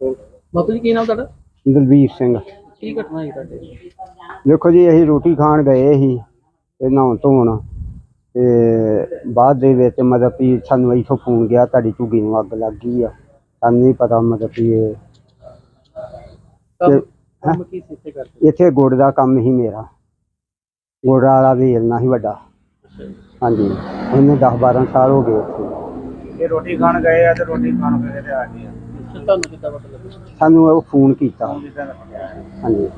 ਬਾਪੂ ਜੀ ਕੀ ਨਾਮ ਤੁਹਾਡਾ? ਦਲਬੀਰ ਸਿੰਘ। ਕੀ ਘਟਨਾ ਹੋਈ ਤੁਹਾਡੇ ਦੇਖੋ ਜੀ ਅਸੀਂ ਰੋਟੀ ਖਾਣ ਗਏ ਸੀ ਤੇ ਨਹਾਉਣ ਧੋਣ ਤੇ ਬਾਅਦ ਦੇ ਵਿੱਚ ਮਤਲਬ ਵੀ ਸਾਨੂੰ ਇੱਥੋਂ ਫੋਨ ਗਿਆ ਤੁਹਾਡੀ ਝੁੱਗੀ ਨੂੰ ਅੱਗ ਲੱਗ ਗਈ ਆ। ਸਾਨੂੰ ਨਹੀਂ ਪਤਾ ਮਤਲਬ ਵੀ ਇਹ ਕੰਮ ਕੰਮ ਕੀ ਸੀ ਇੱਥੇ ਕਰਦੇ? ਇੱਥੇ ਗੁੜ ਦਾ ਕੰਮ ਹੀ ਮੇਰਾ। ਗੁੜ ਵਾਲਾ ਵੇਲਣਾ ਸੀ ਵੱਡਾ। ਹਾਂਜੀ। ਉਹਨੂੰ 10 12 ਸਾਲ ਹੋ ਗਏ ਇਹ ਰੋਟੀ ਖਾਣ ਗਏ ਆ ਤੇ ਰੋਟੀ ਖਾਣ ਗਏ ਤੇ ਆ ਗਏ ਆ। ਤੇ ਤੁਹਾਨੂੰ ਕਿੱਦਾਂ ਪਤਾ ਲੱਗਾ? ਸਾਨੂੰ ਉਹ ਫੋਨ ਕੀਤਾ। ਹਾਂਜੀ।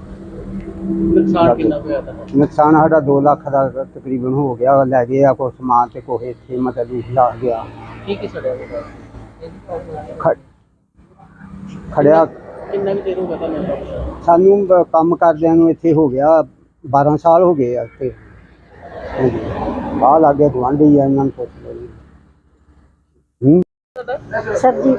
ਨੁਕਸਾਨ ਕਿੰਨਾ ਹੋਇਆ ਤੁਹਾਡਾ? ਨੁਕਸਾਨ ਸਾਡਾ 2 ਲੱਖ ਦਾ ਤਕਰੀਬਨ ਹੋ ਗਿਆ। ਲੈ ਗਏ ਆ ਕੁਛ ਸਮਾਨ ਤੇ ਕੋਹ ਇੱਥੇ ਮਤਲਬ ਵੀ ਲਾ ਗਿਆ। ਕੀ ਕੀ ਸੜਿਆ ਹੋਇਆ? ਖ- ਖੜਿਆ ਕਿੰਨਾ ਕੁ ਚਿਰ ਹੋ ਗਿਆ ਤੁਹਾਨੂੰ ਇਹਦਾ ਪਤਾ? ਸਾਨੂੰ ਬ- ਕੰਮ ਕਰਦਿਆਂ ਨੂੰ ਇੱਥੇ ਹੋ ਗਿਆ। 12 ਸਾਲ ਹੋ ਗਏ ਆ ਇੱਥੇ। ਬਾਹਰ ਲਾਗੇ ਗਵਾਂਢੀ ਆ ਇਹਨਾਂ ਨੂੰ ਪੁੱਛ ਲਓ ਜੀ। ਹੂੰ? ਸਰਜੀਤ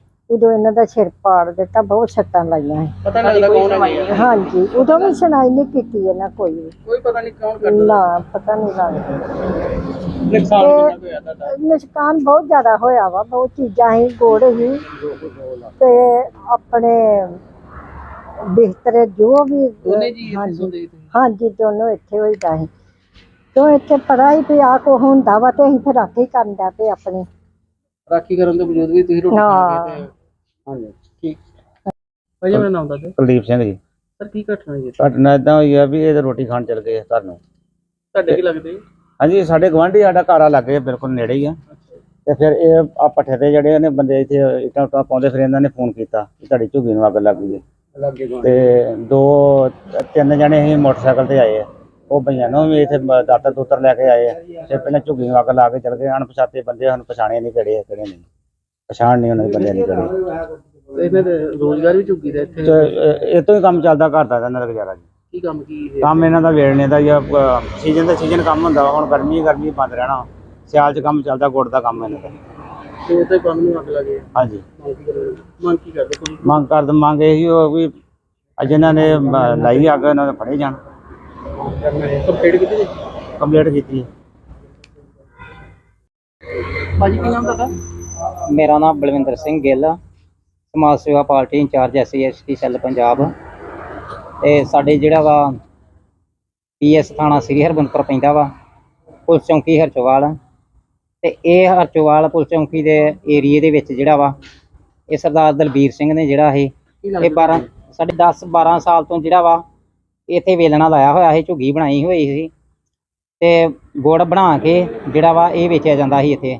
ਉਦੋਂ ਇਹਨਾਂ ਦਾ ਸਿਰ ਪਾੜ ਦਿੱਤਾ ਬਹੁਤ ਸੱਟਾਂ ਲਾਈਆਂ। ਪਤਾ ਨਹੀਂ ਲੱਗਦਾ ਕੌਣ ਹੈ ਹਾਂਜੀ ਉਦੋਂ ਵੀ ਸੁਣਾਈ ਨਹੀਂ ਕੀਤੀ ਇਹਨਾਂ ਕੋਈ ਵੀ। ਕੋਈ ਪਤਾ ਨਹੀਂ ਕੌਣ ਕਰਦਾ ਨਾ ਪਤਾ ਨਹੀਂ ਲੱਗਦਾ ਨੁਕਸਾਨ ਕਿੰਨਾ ਹੋਇਆ ਤੁਹਾਡਾ ਨੁਕਸਾਨ ਬਹੁਤ ਜ਼ਿਆਦਾ ਹੋਇਆ ਵਾ ਬਹੁਤ ਚੀਜ਼ਾਂ ਹੀ ਗੋੜ ਹੀ ਤੇ ਆਪਣੇ ਬਿਸਤਰੇ ਜੋ ਵੀ ਦੋਨੇ ਜੀ ਇੱਥੇ ਹਾਂਜੀ? ਹਾਂਜੀ ਦੋਨੋਂ ਇੱਥੇ ਹੋਈਦਾ ਸੀ ਤੋਂ ਇੱਥੇ ਪੜਾ ਹੀ ਪਿਆ ਕੋ ਹੁੰਦਾ ਵਾ ਤੇ ਅਸੀਂ ਫਿਰ ਰਾਖੀ ਕਰਨ ਦਾ ਪਏ ਆਪਣੀ ਰਾਖੀ ਕਰਨ ਦੇ ਵਜੂਦ ਵੀ ਤੁਸੀਂ ਰੋਟੀ ਹਾਂ। ਗਏ ਤੇ ਹਾਂਜੀ ਠੀਕ ਭਾਈ ਮੇਰਾ ਨਾਮ ਦੱਸ ਦਿਓ। ਕੁਲਦੀਪ ਸਿੰਘ ਜੀ। ਸਰ ਕੀ ਘਟਨਾ ਨਾਲ ਇਦਾਂ ਹੋਈ ਆ ਵੀ ਇਹ ਤਾਂ ਰੋਟੀ ਖਾਣ ਚਲ ਗਏ ਆ ਘਰ ਨੂੰ। ਤੁਹਾਡੇ ਕੀ ਲੱਗਦੇ? ਹਾਂਜੀ ਸਾਡੇ ਗਵਾਂਢੀ ਸਾਡਾ ਘਰ ਆ ਲੱਗੇ ਬਿਲਕੁਲ ਨੇੜੇ ਹੀ ਆ। ਤੇ ਫਿਰ ਇਹ ਆ ਪੱਠੇ ਤੇ ਜਿਹੜੇ ਨੇ ਬੰਦੇ ਇੱਥੇ ਇੱਟਾਂ ਉੱਟਾਂ ਪਾਉਂਦੇ ਫਿਰ ਇਹਨਾਂ ਨੇ ਫੋਨ ਕੀਤਾ ਕਿ ਤੁਹਾਡੀ ਝੁੱਗੀ ਨੂੰ ਅੱਗ ਲੱਗ ਗਈ ਹੈ। ਲੱਗੇ ਗਵਾਂ ਤੇ ਦੋ ਤਿੰਨ ਜਣੇ ਹੀ ਮੋਟਰਸਾਈਕਲ ਤੇ ਆਏ ਆ। ਉਹ ਭਈਆਂ ਨੂੰ ਵੀ ਇੱਥੇ ਮ- ਦਾਤਰ ਦੂਤਰ ਲੈ ਕੇ ਆਏ ਆ। ਤੇ ਪਹਿਲਾਂ ਝੁੱਗੀ ਨੂੰ ਅੱਗ ਲਾ ਕੇ ਚਲ ਗਏ। ਅਣਪਛਾਤੇ ਬੰਦੇ ਸਾਨੂੰ ਪਛਾਣੇ ਨਹੀਂ ਕਿਹੜੇ ਆ ਕਿਹੜੇ ਨਹੀਂ। ਪਛਾਣ ਨਹੀਂ ਉਹਨਾਂ ਦੇ ਬੰਦੇ ਨਹੀਂ ਤੇ ਇਹਨਾਂ ਦੇ ਰੋਜ਼ਗਾਰ ਵੀ ਝੁੱਗੀ ਦਾ ਇੱਥੇ। ਤੇ ਇਹ- ਤੋਂ ਹੀ ਕੰਮ ਚੱਲਦਾ ਘਰ ਦਾ ਇਹਨਾਂ ਦਾ ਗੁਜ਼ਾਰਾ ਜੀ। ਕੀ ਕੰਮ ਕੀ ਕੰਮ ਇਹਨਾਂ ਦਾ ਵੇੜਨੇ ਦਾ ਜਾਂ ਸੀਜ਼ਨ ਦਾ ਸੀਜ਼ਨ ਕੰਮ ਹੁੰਦਾ। ਹੁਣ ਗਰਮੀ ਗਰਮੀ ਬੰਦ ਰਹਿਣਾ। ਸਿਆਲ 'ਚ ਕੰਮ ਚੱਲਦਾ ਗੁੜ ਦਾ ਕੰਮ ਇਹਨਾਂ ਦਾ। ਤੇ ਤੇ ਕੰਮ ਨੂੰ ਅੱਗ ਲੱਗੇ ਹਾਂਜੀ। ਮੰਗ ਕੀ ਕਰਦੇ ਕਰਦੇ ਕੋਈ ਮੰਗ ਕਰ ਮੰਗ ਇਹੀ ਹੋ ਵੀ ਅੱਜ ਇਹਨਾਂ ਨੇ ਮ- ਲਾਈ ਅੱਗ ਇਹਨਾਂ ਨੇ ਫੜੇ ਜਾਣ। ਕੰਪਲੀਟ ਕੀਤੀ ਜੀ? ਕੰਪਲੀਟ ਕੀਤੀ। ਹੈ ਭਾਜੀ ਕੀ ਨਾਮ ਤੁਹਾਡਾ? ਮੇਰਾ ਨਾਮ Balwinder Singh Gill Samaj Sewa party in charge SC ST cell Punjab. ਤੇ ਸਾਡੇ ਜਿਹੜਾ ਵਾ ਪੀਐਸ ਥਾਣਾ ਸ੍ਰੀ ਹਰਬੰਦਪੁਰ ਪੈਂਦਾ ਵਾ ਪੁਲਿਸ ਚੌਂਕੀ ਹਰਚੋਵਾਲ। ਤੇ ਇਹ ਹਰਚੋਵਾਲ ਪੁਲਿਸ ਚੌਂਕੀ ਦੇ ਏਰੀਏ ਦੇ ਵਿੱਚ ਜਿਹੜਾ ਵਾ ਇਹ ਸਰਦਾਰ ਦਲਬੀਰ ਸਿੰਘ ਨੇ ਜਿਹੜਾ ਇਹ ਇਹ 12 ਸਾਡੇ 10 12 ਸਾਲ ਤੋਂ ਜਿਹੜਾ ਵਾ ਇੱਥੇ ਵੇਲਣਾ ਲਾਇਆ ਹੋਇਆ ਸੀ ਝੁੱਗੀ ਬਣਾਈ ਹੋਈ ਸੀ। ਤੇ ਗੁੜ ਬਣਾ ਕੇ ਜਿਹੜਾ ਵਾ ਇਹ ਵੇਚਿਆ ਜਾਂਦਾ ਸੀ ਇੱਥੇ।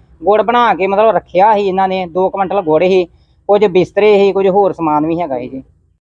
ਗੁੜ ਬਣਾ ਕੇ ਮਤਲਬ ਰੱਖਿਆ ਸੀ ਇਹਨਾਂ ਨੇ 2 ਕੁਇੰਟਲ ਗੁੜ ਸੀ, ਕੁਝ ਬਿਸਤਰੇ ਸੀ, ਕੁਝ ਹੋਰ ਸਮਾਨ ਵੀ ਹੈਗਾ ਸੀ ਜੀ।